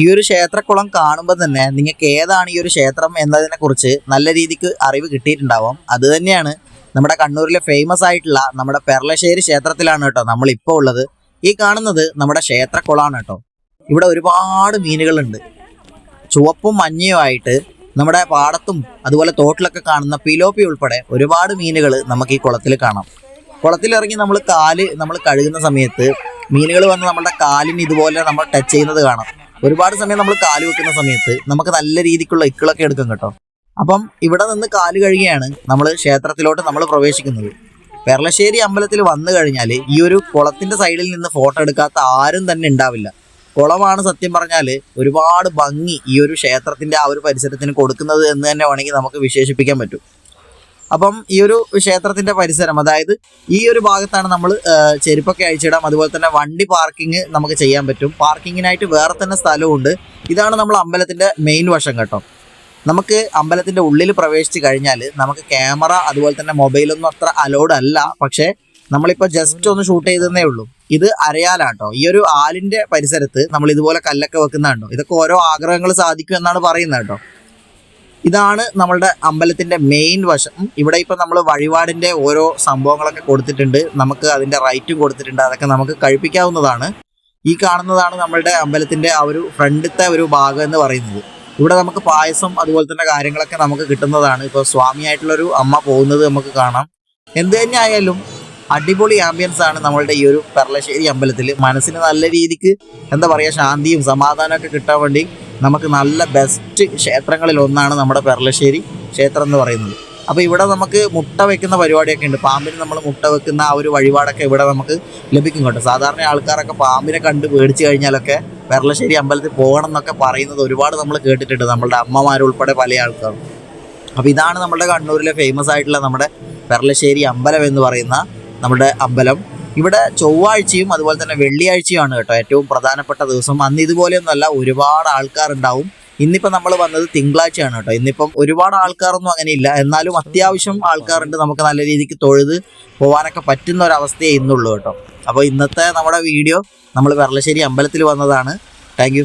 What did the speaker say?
ഈ ഒരു ക്ഷേത്രക്കുളം കാണുമ്പോൾ തന്നെ നിങ്ങൾക്ക് ഏതാണ് ഈ ഒരു ക്ഷേത്രം എന്നതിനെ കുറിച്ച് നല്ല രീതിക്ക് അറിവ് കിട്ടിയിട്ടുണ്ടാവും. അത് തന്നെയാണ് നമ്മുടെ കണ്ണൂരിലെ ഫേമസ് ആയിട്ടുള്ള നമ്മുടെ പെർളശ്ശേരി ക്ഷേത്രത്തിലാണ് കേട്ടോ നമ്മൾ ഇപ്പോൾ ഉള്ളത്. ഈ കാണുന്നത് നമ്മുടെ ക്ഷേത്രക്കുളമാണ് കേട്ടോ. ഇവിടെ ഒരുപാട് മീനുകളുണ്ട്. ചുവപ്പും മഞ്ഞയും ആയിട്ട് നമ്മുടെ പാടത്തും അതുപോലെ തോട്ടിലൊക്കെ കാണുന്ന പിലോപ്പി ഉൾപ്പെടെ ഒരുപാട് മീനുകൾ നമുക്ക് ഈ കുളത്തിൽ കാണാം. കുളത്തിലിറങ്ങി നമ്മൾ കാൽ നമ്മൾ കഴുകുന്ന സമയത്ത് മീനുകൾ വന്ന് നമ്മുടെ കാലിന് ഇതുപോലെ നമ്മൾ ടച്ച് ചെയ്യുന്നത് കാണാം. ഒരുപാട് സമയം നമ്മൾ കാൽ വെക്കുന്ന സമയത്ത് നമുക്ക് നല്ല രീതിക്കുള്ള ഇക്കിളൊക്കെ എടുക്കും കേട്ടോ. അപ്പം ഇവിടെ നിന്ന് കാൽ കഴുകിയാണ് നമ്മൾ ക്ഷേത്രത്തിലോട്ട് നമ്മൾ പ്രവേശിക്കുന്നത്. പെർളശ്ശേരി അമ്പലത്തിൽ വന്നു കഴിഞ്ഞാൽ ഈ ഒരു കുളത്തിന്റെ സൈഡിൽ നിന്ന് ഫോട്ടോ എടുക്കാത്ത ആരും തന്നെ ഉണ്ടാവില്ല. കുളമാണ് സത്യം പറഞ്ഞാൽ ഒരുപാട് ഭംഗി ഈ ഒരു ക്ഷേത്രത്തിന്റെ ആ ഒരു പരിസരത്തിന് കൊടുക്കുന്നത് എന്ന് തന്നെ വേണമെങ്കിൽ നമുക്ക് വിശേഷിപ്പിക്കാൻ പറ്റും. അപ്പം ഈ ഒരു ക്ഷേത്രത്തിന്റെ പരിസരം അതായത് ഈ ഒരു ഭാഗത്താണ് നമ്മൾ ചെരുപ്പൊക്കെ അഴിച്ചിടാം. അതുപോലെ തന്നെ വണ്ടി പാർക്കിംഗ് നമുക്ക് ചെയ്യാൻ പറ്റും. പാർക്കിങ്ങിനായിട്ട് വേറെ തന്നെ സ്ഥലമുണ്ട് ഇതാണ് നമ്മൾ അമ്പലത്തിന്റെ മെയിൻ വശം കേട്ടോ. നമുക്ക് അമ്പലത്തിന്റെ ഉള്ളിൽ പ്രവേശിച്ച് കഴിഞ്ഞാൽ നമുക്ക് ക്യാമറ അതുപോലെ തന്നെ മൊബൈലൊന്നും അത്ര അലോഡ് അല്ല. പക്ഷേ നമ്മളിപ്പോൾ ജസ്റ്റ് ഒന്ന് ഷൂട്ട് ചെയ്തതേ ഉള്ളൂ. ഇത് അരയാലാട്ടോ. ഈ ഒരു ആലിന്റെ പരിസരത്ത് നമ്മൾ ഇതുപോലെ കല്ലൊക്കെ വെക്കുന്നതാണ്ടോ ഇതൊക്കെ ഓരോ ആഗ്രഹങ്ങൾ സാധിക്കും എന്നാണ് പറയുന്നത് കേട്ടോ. ഇതാണ് നമ്മളുടെ അമ്പലത്തിന്റെ മെയിൻ വശം. ഇവിടെ ഇപ്പൊ നമ്മൾ വഴിപാടിന്റെ ഓരോ സംഭവങ്ങളൊക്കെ കൊടുത്തിട്ടുണ്ട്. നമുക്ക് അതിന്റെ റൈറ്റും കൊടുത്തിട്ടുണ്ട്. അതൊക്കെ നമുക്ക് കഴിപ്പിക്കാവുന്നതാണ്. ഈ കാണുന്നതാണ് നമ്മളുടെ അമ്പലത്തിന്റെ ആ ഒരു ഫ്രണ്ടത്തെ ഒരു ഭാഗം എന്ന് പറയുന്നത്. ഇവിടെ നമുക്ക് പായസം അതുപോലെ തന്നെ കാര്യങ്ങളൊക്കെ നമുക്ക് കിട്ടുന്നതാണ്. ഇപ്പോൾ സ്വാമിയായിട്ടുള്ള ഒരു അമ്മ പോകുന്നത് നമുക്ക് കാണാം. എന്ത് തന്നെ ആയാലും അടിപൊളി ആംബിയൻസ് ആണ് നമ്മളുടെ ഈ ഒരു പെർളശ്ശേരി അമ്പലത്തിൽ. മനസ്സിന് നല്ല രീതിക്ക് എന്താ പറയുക ശാന്തിയും സമാധാനമൊക്കെ കിട്ടാൻ വേണ്ടി നമുക്ക് നല്ല ബെസ്റ്റ് ക്ഷേത്രങ്ങളിൽ ഒന്നാണ് നമ്മുടെ പെർലശ്ശേരി ക്ഷേത്രം എന്ന് പറയുന്നത്. അപ്പോൾ ഇവിടെ നമുക്ക് മുട്ട വെക്കുന്ന പരിപാടിയൊക്കെ ഉണ്ട്. പാമ്പിന് നമ്മൾ മുട്ട വെക്കുന്ന ആ ഒരു വഴിപാടൊക്കെ ഇവിടെ നമുക്ക് ലഭിക്കും കേട്ടോ. സാധാരണ ആൾക്കാരൊക്കെ പാമ്പിനെ കണ്ട് പേടിച്ചു കഴിഞ്ഞാലൊക്കെ പെർലശ്ശേരി അമ്പലത്തിൽ പോകണം എന്നൊക്കെ പറയുന്നത് ഒരുപാട് നമ്മൾ കേട്ടിട്ടുണ്ട്. നമ്മളുടെ അമ്മമാരുൾപ്പെടെ പല ആൾക്കാരും. അപ്പോൾ ഇതാണ് നമ്മുടെ കണ്ണൂരിലെ ഫേമസ് ആയിട്ടുള്ള നമ്മുടെ പെർലശ്ശേരി അമ്പലം എന്ന് പറയുന്ന നമ്മുടെ അമ്പലം. ഇവിടെ ചൊവ്വാഴ്ചയും അതുപോലെ തന്നെ വെള്ളിയാഴ്ചയുമാണ് കേട്ടോ ഏറ്റവും പ്രധാനപ്പെട്ട ദിവസം. അന്ന് ഇതുപോലെയൊന്നുമല്ല ഒരുപാട് ആൾക്കാരുണ്ടാവും. ഇന്നിപ്പോൾ നമ്മൾ വന്നത് തിങ്കളാഴ്ചയാണ് കേട്ടോ. ഇന്നിപ്പം ഒരുപാട് ആൾക്കാരൊന്നും അങ്ങനെ ഇല്ല എന്നാലും അത്യാവശ്യം ആൾക്കാരുണ്ട് നമുക്ക് നല്ല രീതിക്ക് തൊഴുത് പോകാനൊക്കെ പറ്റുന്ന ഒരു അവസ്ഥയേ ഇന്നുള്ളൂ കേട്ടോ. അപ്പോൾ ഇന്നത്തെ നമ്മുടെ വീഡിയോ നമ്മൾ വെർളശ്ശേരി അമ്പലത്തിൽ വന്നതാണ്. താങ്ക്